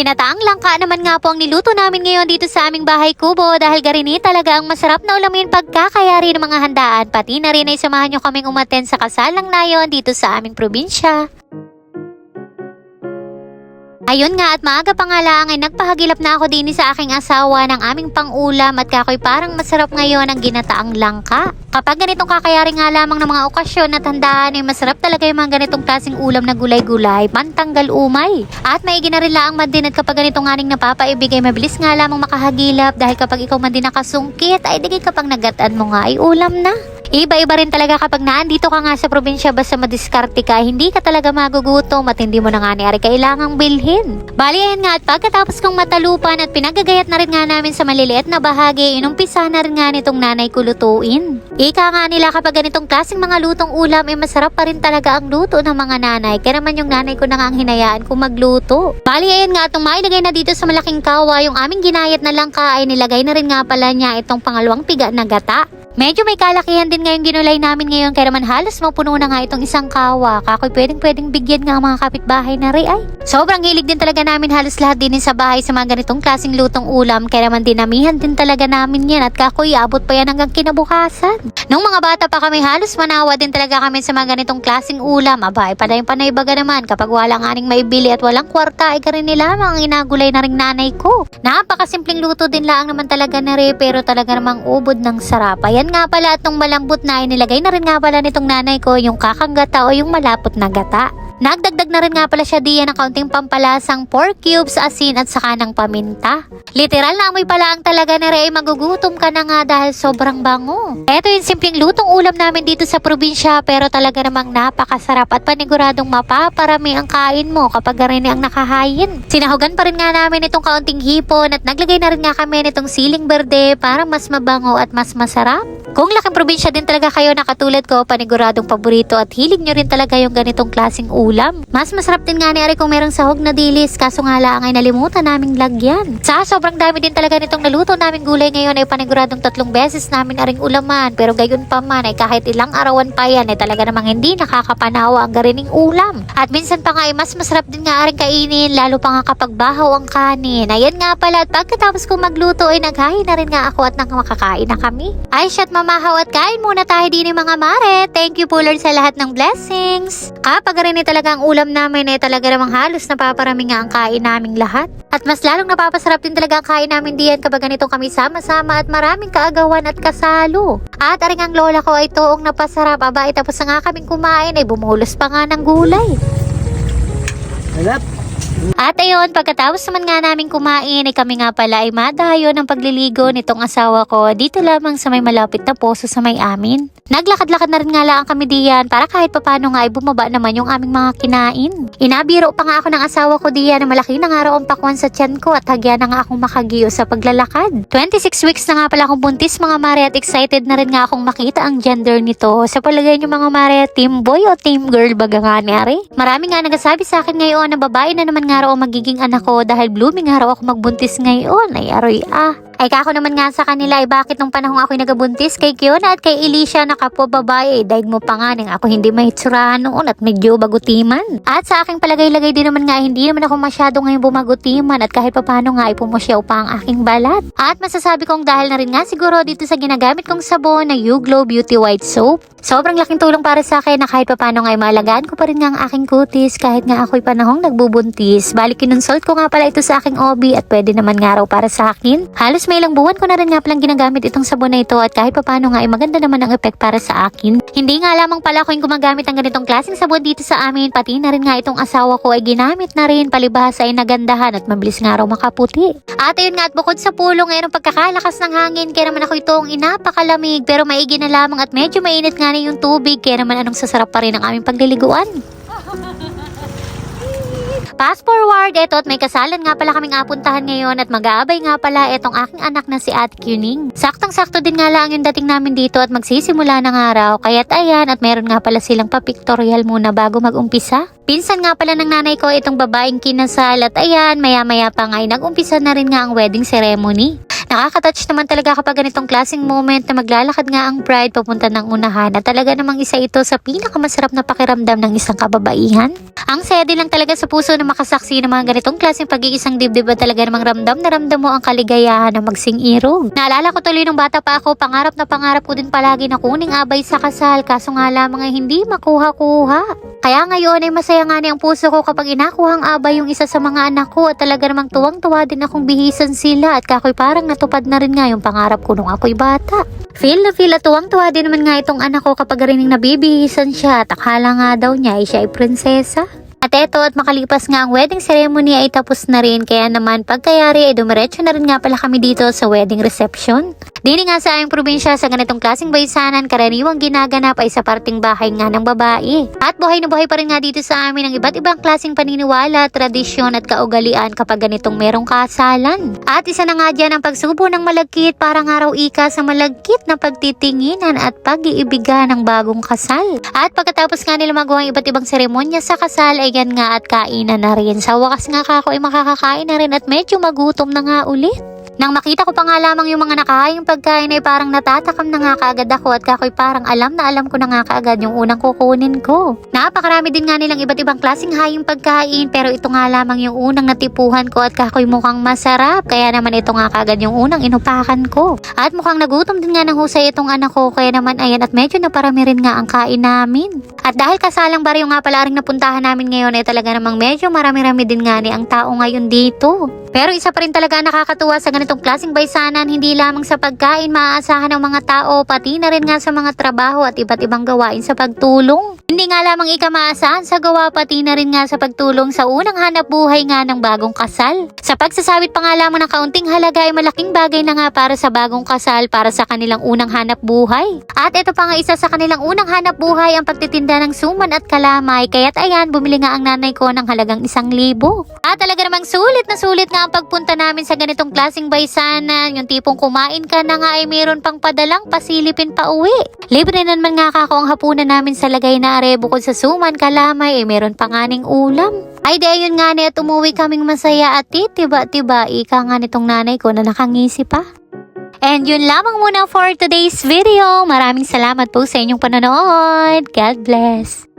Pinataang langka naman nga po ang niluto namin ngayon dito sa aming bahay kubo dahil garini talaga ang masarap na ulamin pagkakayari ng mga handaan. Pati na rin ay samahan nyo kaming umaten sa kasal ng nayon dito sa aming probinsya. Ayun nga at maaga pa nga lang ay nagpahagilap na ako din sa aking asawa ng aming pangulam at kakoy parang masarap ngayon ang ginataang langka. Kapag ganitong kakayari nga lamang ng mga okasyon at handaan ay masarap talaga yung mga ganitong klaseng ulam na gulay-gulay, pantanggal umay. At may ginarila ang man din at kapag ganitong nganing napapaibig ay mabilis nga lamang makahagilap dahil kapag ikaw man din nakasungkit ay digay kapag nagataan mo nga ay ulam na. Iba-iba rin talaga kapag naandito ka nga sa probinsya basta madiskarte ka, hindi ka talaga magugutom at hindi mo na nga ni kailangang bilhin. Bali ayan nga at pagkatapos kong matalupan at pinagagayat na rin nga namin sa maliliit na bahagi, inumpisa na rin nga nitong nanay ko lutuin. Ika nga nila kapag ganitong klaseng mga lutong ulam ay masarap pa rin talaga ang luto ng mga nanay. Kaya naman yung nanay ko na nga ang hinayaan kung magluto. Bali ayan nga itong mailagay na dito sa malaking kawa, yung aming ginayat na langka ay nilagay na rin nga pala niya itong pangalawang piga na gata. Medyo may kalakihan din ngayong ginulay namin ngayon kaya naman halos mapuno na nga itong isang kawa. Kakoy pwedeng pwedeng bigyan nga ang mga kapitbahay na rin ay. Sobrang hilig din talaga namin halos lahat din sa bahay sa mga ganitong klaseng lutong ulam kaya naman dinamihan din talaga namin yan at kakoy abot pa yan hanggang kinabukasan. Nung mga bata pa kami halos manawa din talaga kami sa mga ganitong klaseng ulam. Aba, ay panay panay baga naman kapag walang aning maibili at walang kwarta ay karin nila ang inagulay na ring nanay ko. Napakasimpleng luto din lang naman talaga na rin pero talaga namang ubod ng sarap. Ayan nga pala at nung malambot na ay nilagay na rin nga pala nitong nanay ko yung kakang gata o yung malapot na gata. Nagdagdag na rin nga pala siya diyan ng kaunting pampalasang pork cubes, asin at saka ng paminta. Literal na amoy pala ang talaga na rin magugutom ka na nga dahil sobrang bango. Ito yung simpleng lutong ulam namin dito sa probinsya pero talaga namang napakasarap at paniguradong mapaparami ang kain mo kapag garini ang nakahayin. Sinahugan pa rin nga namin itong kaunting hipon at naglagay na rin nga kami nitong siling berde para mas mabango at mas masarap. Kung laking probinsya din talaga kayo na katulad ko, paniguradong paborito at hilig nyo rin talaga yung ganitong klaseng ulam. Mas masarap din nga ni Ari kung merong sahog na dilis, kaso nga lang ay nalimutan naming lagyan. Sa sobrang dami din talaga nitong naluto naming gulay ngayon ay paniguradong tatlong beses namin aring ulaman. Pero gayon pa man ay kahit ilang arawan pa yan ay talaga namang hindi nakakapanawa ang garining ulam. At minsan pa nga ay mas masarap din nga aring kainin, lalo pa nga kapag bahaw ang kanin. Ayan nga pala at pagkatapos kong magluto ay naghahin na rin nga ako at nang makakain na kami. Ay shot mamahaw at kain muna tayo din mga mare. Thank you po Lord sa lahat ng blessings. Kapag rin talaga ang ulam namin ay talaga namang halos napaparami nga ang kain naming lahat. At mas lalong napapasarap din talaga ang kain namin diyan kapag ganito kami sama-sama at maraming kaagawan at kasalo. At aring ang lola ko ay toong napasarap. Aba, ay tapos na nga kaming kumain ay bumulos pa nga ng gulay. Hanap. At ayun, pagkatapos naman nga namin kumain, ay kami nga pala ay madayo ng pagliligo nitong asawa ko dito lamang sa may malapit na poso sa may amin. Naglakad-lakad na rin nga lang kami diyan para kahit papano nga ay bumaba naman yung aming mga kinain. Inabiro pa nga ako ng asawa ko diyan na malaki na nga raw ang pakwan sa tiyan ko at hagya na nga akong makagiyo sa paglalakad. 26 weeks na nga pala akong buntis mga mare at excited na rin nga akong makita ang gender nito. Sa palagay niyo mga mare, team boy o team girl baga nga ni Ari? Marami nga nagsasabi sa akin ngayon na babae na naman nga raw magiging anak ko dahil blooming nga raw ako magbuntis ngayon. Ay aroy ah. Ay kako naman nga sa kanila ay bakit nung panahong ako'y nagabuntis kay Kiona at kay Alicia na kapwa babae ay daig mo pa nga nang ako hindi mahitsurahan noon at medyo bagutiman. At sa aking palagay-lagay din naman nga hindi naman ako masyado ngayon bumagutiman at kahit papano nga ay pumusyaw pa ang aking balat. At masasabi kong dahil na rin nga siguro dito sa ginagamit kong sabon na Uglow Beauty White Soap. Sobrang laking tulong para sa akin na kahit papano nga ay maalagaan ko pa rin nga ang aking kutis kahit nga ako'y panahong nagbubuntis. Balik kinonsult ko nga pala ito sa aking OB at pwede naman nga raw para sa akin. Halos may ilang buwan ko na rin nga palang ginagamit itong sabon na ito at kahit papano nga ay maganda naman ang effect para sa akin. Hindi nga lamang pala ako yung gumagamit ng ganitong klaseng sabon dito sa amin, pati na rin nga itong asawa ko ay ginamit na rin palibhasa ay nagandahan at mabilis nga raw makaputi. At ayun nga at bukod sa pulong ngayon pagkakalakas ng hangin, kaya naman ako itong inapakalamig pero maigi na lamang at medyo mainit nga na yung tubig, kaya naman anong sasarap pa rin ang aming pagliliguan. Fast forward, eto at may kasalan nga pala kaming apuntahan ngayon at mag-aabay nga pala etong aking anak na si Ate Kuning. Saktang-sakto din nga lang yung dating namin dito at magsisimula ng araw. Kaya't ayan at meron nga pala silang pa-pictorial muna bago mag-umpisa. Pinsan nga pala ng nanay ko itong babaeng kinasal at ayan, maya-maya pa nga ay nag-umpisa na rin nga ang wedding ceremony. Nakaka-touch naman talaga kapag ganitong klaseng moment na maglalakad nga ang bride papunta ng unahan at talaga namang isa ito sa pinakamasarap na pakiramdam ng isang kababaihan. Ang saya din lang talaga sa puso na makasaksi ng mga ganitong klaseng pag-iisang dibdib at talaga namang ramdam na ramdam mo ang kaligayahan ng magsing irog. Naalala ko tuloy nung bata pa ako, pangarap na pangarap ko din palagi na kuning abay sa kasal kaso nga lamang ay hindi makuha-kuha. Kaya ngayon ay masaya nga ang puso ko kapag inakuhang abay yung isa sa mga anak ko at talaga namang tuwang-tuwa din akong bihisan sila at kakoy parang natupad na rin nga yung pangarap ko nung ako'y bata. Feel na feel at tuwang-tuwa din naman nga itong anak ko kapag rining nabibihisan siya at akala nga daw niya ay siya ay prinsesa. At eto at makalipas nga ang wedding ceremony ay tapos na rin kaya naman pagkayari ay dumiretso na rin nga pala kami dito sa wedding reception. Dini nga sa aming probinsya sa ganitong klaseng baysanan karaniwang ginaganap ay sa parting bahay nga ng babae. At buhay na buhay pa rin nga dito sa amin ang iba't ibang klaseng paniniwala, tradisyon at kaugalian kapag ganitong merong kasalan. At isa na nga dyan ang pagsubo ng malagkit para nga raw ika sa malagkit na pagtitinginan at pag-iibigan ng bagong kasal. At pagkatapos nga nila magawa ang iba't ibang seremonya sa kasal ay yan nga at kainan na rin. Sa wakas nga kako ay makakakain na rin at medyo magutom na nga ulit. Nang makita ko pa nga lamang yung mga nakahayang pagkain ay parang natatakam na nga kaagad ako at kakoy parang alam na alam ko na nga kaagad yung unang kukunin ko. Napakarami din nga nilang iba't ibang klaseng hayang pagkain pero ito nga lamang yung unang natipuhan ko at kakoy mukhang masarap kaya naman ito nga kaagad yung unang inupakan ko. At mukhang nagutom din nga ng husay itong anak ko kaya naman ayan at medyo naparami rin nga ang kain namin. At dahil kasalang baryo nga pala ring napuntahan namin ngayon ay talaga namang medyo marami-rami din nga ni ang tao ngayon dito. Pero isa pa rin talaga nakakatuwa sa ganitong klaseng baysanan, hindi lamang sa pagkain maaasahan ng mga tao, pati na rin nga sa mga trabaho at iba't ibang gawain sa pagtulong. Hindi nga lamang ika maasahan sa gawa, pati na rin nga sa pagtulong sa unang hanap buhay nga ng bagong kasal. Sa pagsasabit pa nga lamang ng kaunting halaga ay malaking bagay na nga para sa bagong kasal para sa kanilang unang hanap buhay. At ito pa nga isa sa kanilang unang hanap buhay ang pagtitinda ng suman at kalamay, kaya't ayan, bumili nga ang nanay ko ng halagang isang libo. At talaga namang sulit na sulit nga ang pagpunta namin sa ganitong klaseng baysanan, yung tipong kumain ka na nga ay meron pang padalang pasilipin pa uwi. Libre na naman nga kako ang hapunan namin sa lagay na are bukod sa suman, kalamay ay meron pa nganing ulam. Ay di ayun nga ni at umuwi kaming masaya at titiba-tiba ika nga nitong nanay ko na nakangisi pa. And yun lamang muna for today's video. Maraming salamat po sa inyong panonood. God bless.